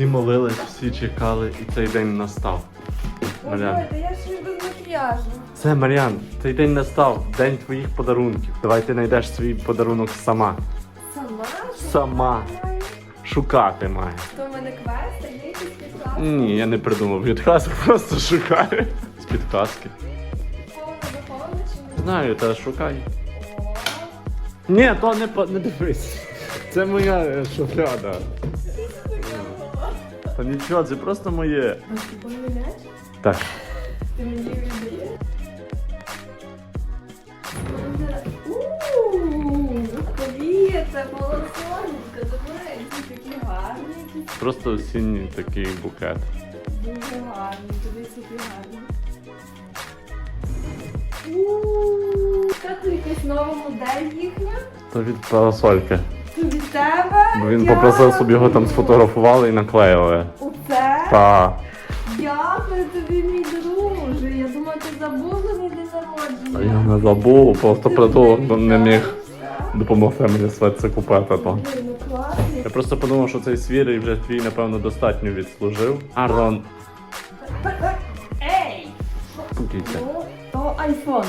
Всі молились, всі чекали, і цей день настав. Мар'ян. Я макіяжу. Все, Мар'ян, цей день настав, день твоїх подарунків. Давай ти знайдеш свій подарунок сама. Сама? Сама. Шукати має. То в мене квест, а є якісь підказки? Ні, я не придумав. Підказок просто шукаю. З підказки. Повно заповнено чи не? Знаю, та шукай. Ні, то не, по- не дивись. Це моя е, шухляда. Та нічого, це просто моє. ти помиляєш? Так. Ти мені віддаєш? Ууу, полосонечка, забирай, такі гарні, якісь Просто осінній такий букет. дуже гарні, тобі такі гарні. Ууу, це тут якась нова модель їхня? То від парасольки. Від тебе? Бо він попросив, щоб його там сфотографували і наклеїли. Оце? Та. Дякую тобі, мій друже. Я думала, ти забув за мій день народження. я не забув, просто притулок не міг допомогти мені це купити. То. Ну. Я просто подумав, що цей свірий вже твій, напевно, достатньо відслужив. Арон. Ей! Спокійся. Ну, то айфон.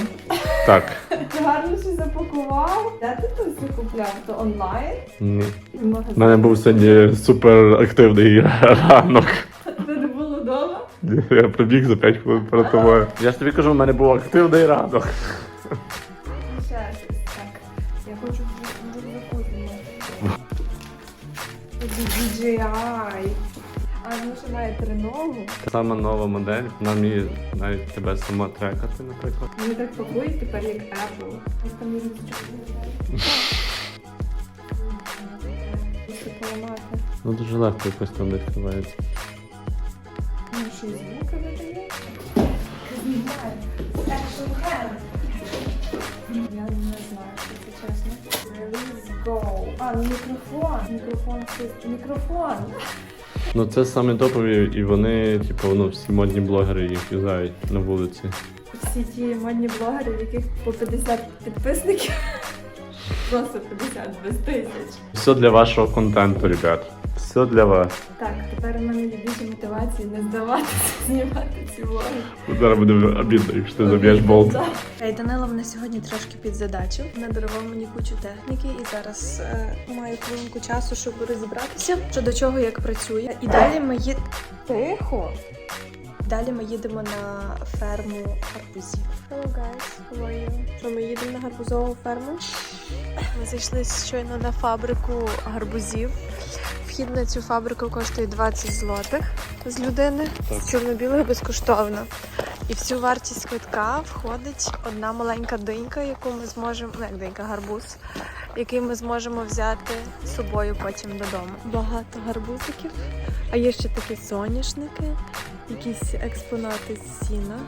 Так. Ти гарно щось запакував. Де ти тут все купляв? То онлайн? Ні. В? У мене був сьогодні супер активний ранок. Це не було вдома? Я прибіг за 5 хвилин перед тобою. Я ж тобі кажу, у мене був активний ранок. Ще щось. Так. Я хочу в знімати. DJI. А він ще має триногу. Сама нова модель, вона вміє навіть тебе сама трекати, наприклад. Вони так пакують тепер як Apple. Ось там є поламати. Ну дуже легко якось там відкривається. Ну, що звуки видає? Знімає. Action cam. Я не знаю, це чесно. Release go. А, ну, мікрофон. Мікрофон, мікрофон. Ну це саме топові, і вони, типу, ну, всі модні блогери їх юзають на вулиці. Всі ті модні блогери, в яких по 50 підписників. Просто 50 без тисяч. Все для вашого контенту, ребят. Все для вас. Так, тепер у мене є більше мотивації не здаватися, знімати ці влоги. Зараз буде обідно, якщо ти заб'єш болт. Ей, Данило мене сьогодні трошки під задачу. Надарував мені кучу техніки, і зараз е, маю хвилинку часу, щоб розібратися, що до чого як працює. І далі ми їд... Тихо! Далі ми їдемо на ферму гарбузів. Hello guys, how are you? Що ми їдемо на гарбузову ферму? Ми зайшли щойно на фабрику гарбузів. Вхід на цю фабрику коштує 20 злотих з людини. Так. З чорно-білих безкоштовно. І в цю вартість квитка входить одна маленька динька, яку ми зможемо, ну як динька, гарбуз, який ми зможемо взяти з собою потім додому. Багато гарбузиків, а є ще такі соняшники, якісь експонати з сіна.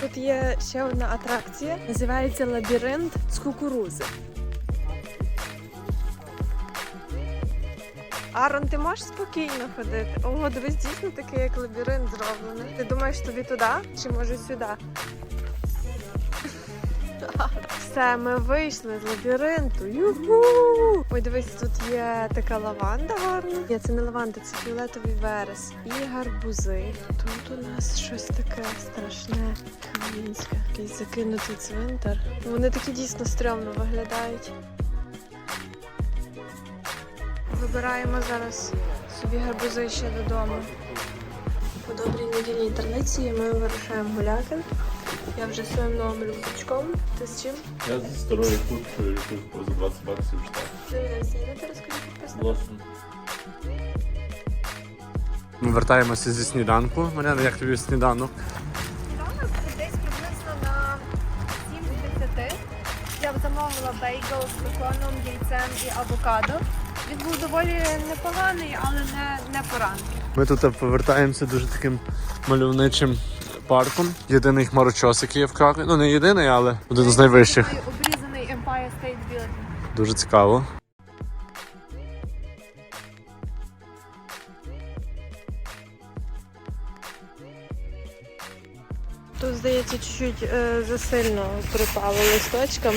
Тут є ще одна атракція, називається лабіринт з кукурузи. Арон, ти можеш спокійно ходити? Ого, дивись, дійсно такий, як лабіринт зроблений. Ти думаєш тобі туди чи може сюди? Все, ми вийшли з лабіринту. Юху! Ой, дивись, тут є така лаванда гарна. Ні, це не лаванда, це фіолетовий верес. І гарбузи. Тут у нас щось таке страшне, кам'янське. Якийсь закинутий цвинтар. Вони такі дійсно стрьомно виглядають. Вибираємо зараз собі гарбузи ще додому. По добрій неділі інтернеті ми вирушаємо гуляти. Я вже своїм новим рюкзачком. Ти з чим? Я зі старою курткою, яку за 20 баксів. Ти розкажи підписати. Ми вертаємося зі сніданку. Мар'яна, як тобі сніданок? Ранок десь приблизно на 7 з 10. Я замовила бейгл з беконом, яйцем і авокадо. Він був доволі непоганий, але не, не поранки. Ми тут повертаємося дуже таким мальовничим парком. Єдиний хмарочос, який є в Кракові. Ну не єдиний, але один з найвищих. Обрізаний Empire State Building. Дуже цікаво. Тут, здається, чуть-чуть е, засильно припало листочкам.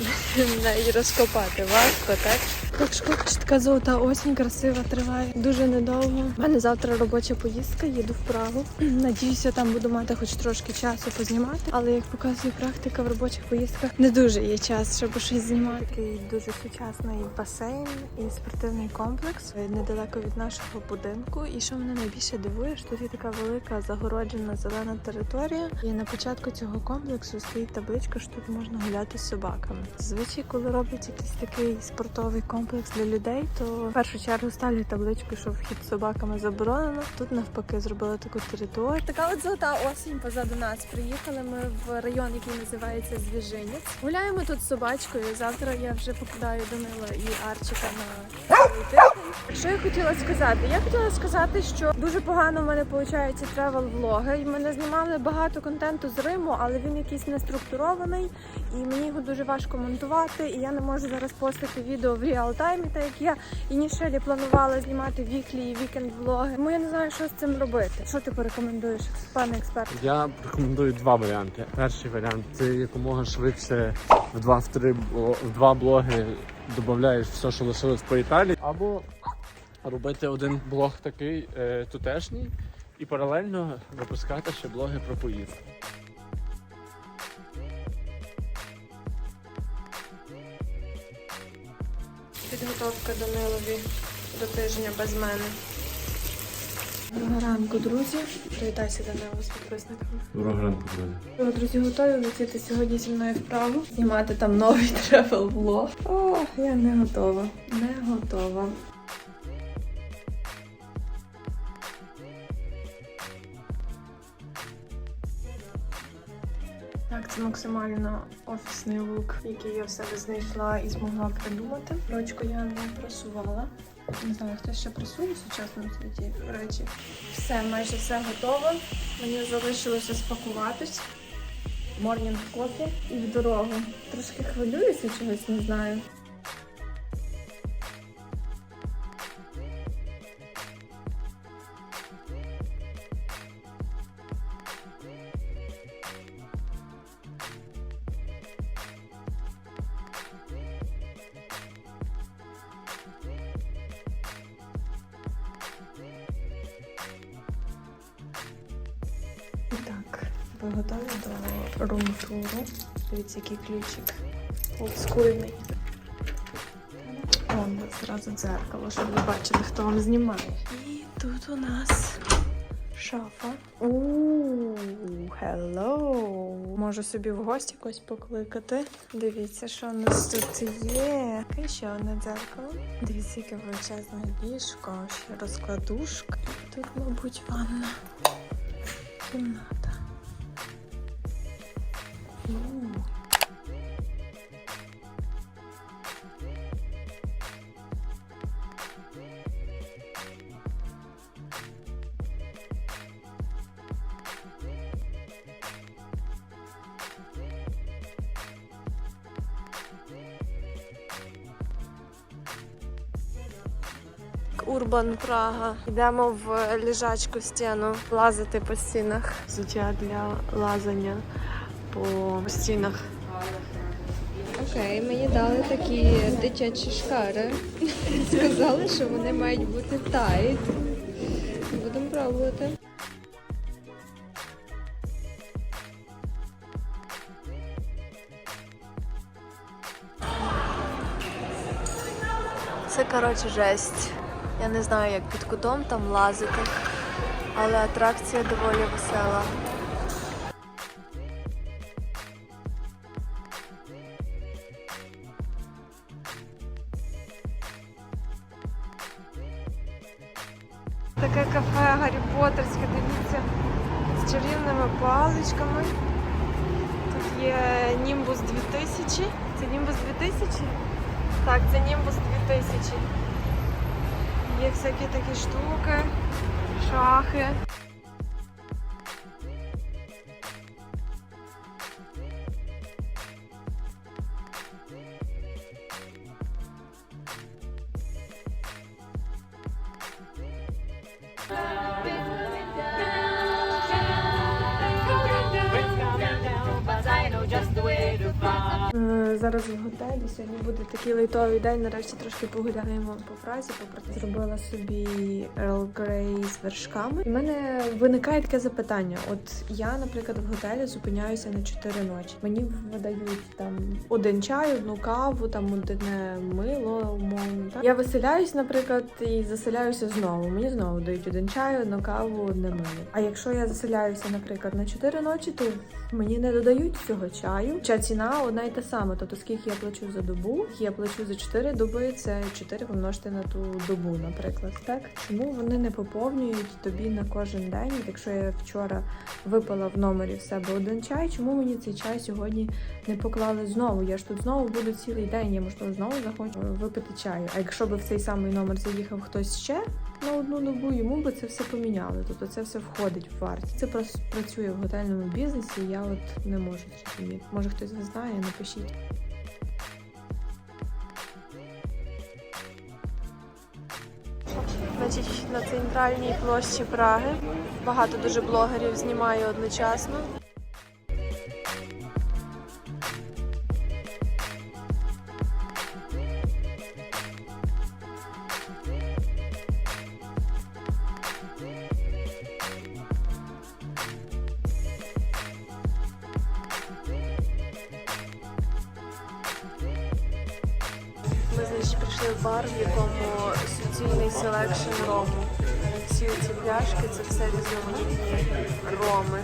і розкопати важко, так? Так що така золота осінь красива триває дуже недовго. У мене завтра робоча поїздка, їду в Прагу. Надіюся, там буду мати хоч трошки часу познімати. Але як показує практика в робочих поїздках, не дуже є час, щоб щось знімати. Такий дуже сучасний басейн і спортивний комплекс е, недалеко від нашого будинку. І що мене найбільше дивує, що тут є така велика загороджена зелена територія. І на початку цього комплексу стоїть табличка, що тут можна гуляти з собаками. Зазвичай, коли роблять якийсь такий спортовий комплекс для людей, то в першу чергу ставлять табличку, що вхід з собаками заборонено. Тут навпаки зробили таку територію. Така от золота осінь позаду нас. Приїхали ми в район, який називається Звіжинець. Гуляємо тут з собачкою. Завтра я вже покидаю Данила і Арчика на. Що я хотіла сказати? Я хотіла сказати, що дуже погано в мене виходить тревел влоги. І ми не знімали багато контенту з Риму, але він якийсь не структурований, і мені його дуже важко монтувати. І я не можу зараз постити відео в реал-таймі, так як я інішелі планувала знімати віклі і вікенд влоги. Тому я не знаю, що з цим робити. Що ти порекомендуєш, пане експерт? Я рекомендую два варіанти. Перший варіант це якомога швидше в два в три в два блоги додаєш все, що лишилось по Італії, або робити один блог такий е, тутешній і паралельно випускати ще блоги про поїздки. Підготовка Данилові до тижня без мене. Доброго ранку, друзі. Привітайся Данило з підписниками. Доброго ранку, друзі. Ну, Друзі, готові летіти сьогодні зі мною в Прагу. Знімати там новий тревел влог. О, я не готова. Не готова. Це максимально офісний лук, який я в себе знайшла і змогла придумати. Рочку я не просувала. Не знаю, хто ще прасує в сучасному світі речі. Все, майже все готово. Мені залишилося спакуватись. Морнінг кофі і в дорогу. Трошки хвилююся, чогось не знаю. Рум-туру? Дивіться, який ключик. Олдскульний. Вон зразу дзеркало, щоб ви бачили, хто вам знімає. І тут у нас шафа. Ууу, hello! Можу собі в гості когось покликати. Дивіться, що у нас тут є. І ще одне дзеркало. Дивіться, яке величезне ліжко, ще розкладушка. Тут, мабуть, ванна. Кімната. Урбан Прага. Йдемо в ліжачку стіну, лазити по стінах. Взуття для лазання по стінах. Окей, мені дали такі дитячі шкари. Сказали, що вони мають бути тайт. Будемо пробувати. Це коротше жесть. Я не знаю, як під кутом там лазити, але атракція доволі весела. szachy. Зараз в готелі. Сьогодні буде такий лейтовий день. Нарешті трошки погуляємо по Празі. Попри зробила собі Earl Grey з вершками. В мене виникає таке запитання: от я, наприклад, в готелі зупиняюся на 4 ночі. Мені видають там один чай, одну каву, там одне мило, умовно. Так? Я виселяюсь, наприклад, і заселяюся знову. Мені знову дають один чай, одну каву, одне мило. А якщо я заселяюся, наприклад, на 4 ночі, то мені не додають цього чаю. Хоча ціна одна і та сама. Тобто, скільки я плачу за добу, я плачу за 4 доби, це 4 помножити на ту добу, наприклад. Так чому вони не поповнюють тобі на кожен день? Якщо я вчора випила в номері в себе один чай, чому мені цей чай сьогодні не поклали знову? Я ж тут знову буду цілий день. Я можливо знову захочу випити чаю. А якщо би в цей самий номер заїхав хтось ще на одну добу, йому би це все поміняли. Тобто це все входить в вартість. Це просто працює в готельному бізнесі. Я от не можу зрозуміти. Може хтось не знає, напишіть. Значить, на центральній площі Праги багато дуже блогерів знімає одночасно. Значить бар, в якому суцільний селекшн рому. Всі ці пляшки це все різноманітні роми.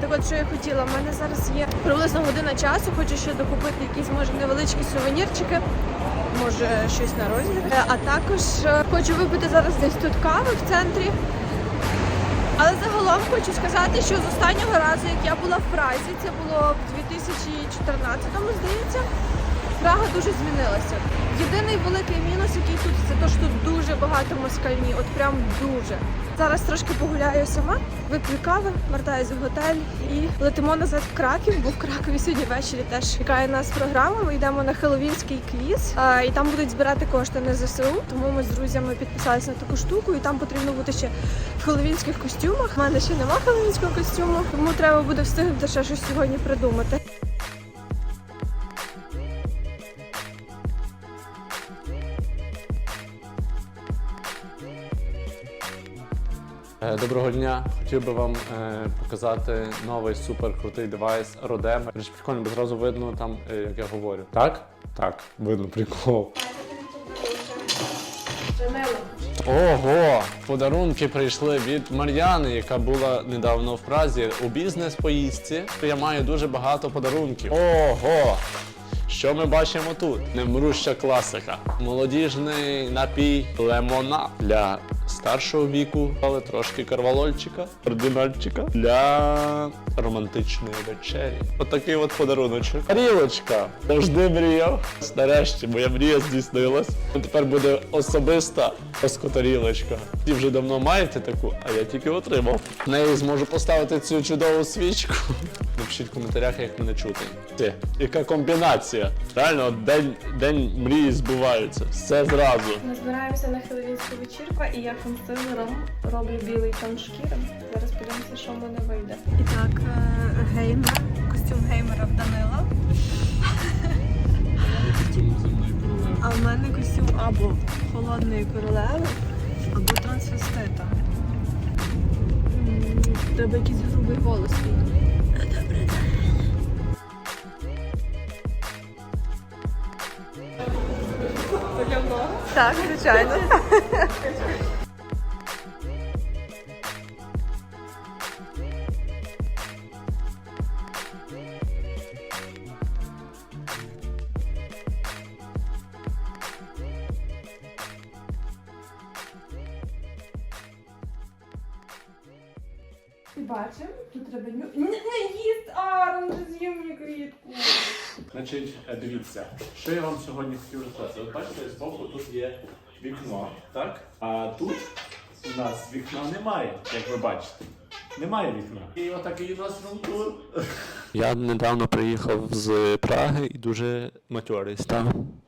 Так от, що я хотіла, в мене зараз є приблизно година часу, хочу ще докупити якісь може невеличкі сувенірчики, може щось на розіграш. Е, А також е, хочу випити зараз десь тут кави в центрі. Але загалом хочу сказати, що з останнього разу, як я була в Празі, це було в 2014-му, здається, Прага дуже змінилася. Єдиний великий мінус, який тут, це те, що тут дуже багато москальні, от прям дуже. Зараз трошки погуляю сама, вип'ю кави, вертаюсь в готель і летимо назад в Краків, бо в Кракові сьогодні ввечері теж чекає нас програма. Ми йдемо на хеловінський квіз, а, і там будуть збирати кошти на ЗСУ. Тому ми з друзями підписалися на таку штуку, і там потрібно бути ще в хеловінських костюмах. У мене ще нема хеловінського костюму, тому треба буде встигнути ще щось сьогодні придумати. Доброго дня. Хотів би вам е, показати новий супер крутий девайс Rodem. Річ прикольно, бо зразу видно там, е, як я говорю. Так? Так, видно прикол. Ого! Подарунки прийшли від Мар'яни, яка була недавно в Празі у бізнес-поїздці. Я маю дуже багато подарунків. Ого! Що ми бачимо тут? Немруща класика. Молодіжний напій лемона для старшого віку, але трошки карвалольчика, ординальчика для романтичної вечері. Отакий от подаруночок. Тарілочка. Завжди мріяв. Нарешті моя мрія здійснилась. Тепер буде особиста оскотарілочка. Ті вже давно маєте таку, а я тільки отримав. Неї зможу поставити цю чудову свічку. Напишіть в коментарях, як мене чути. Ти, яка комбінація? Реально, день, день мрії збуваються. Все зразу. Ми збираємося на хеловінську вечірку, і я консилером роблю білий тон шкіри. Зараз подивимося, що в мене вийде. І так, геймер, костюм геймера в Данила. А в мене костюм або холодної королеви, або трансвестита. Треба якийсь грубий голос. Добрий день. Так, звичайно. Ти бачив? Тут треба ню... Не, не їсть! А, він вже з'їв мені квітку. Значить, е, дивіться, що я вам сьогодні хотів розказати. От бачите, збоку тут є вікно, так? А тут у нас вікна немає, як ви бачите. Немає вікна. І отакий у нас румтур. Я недавно приїхав з Праги і дуже матьорий став.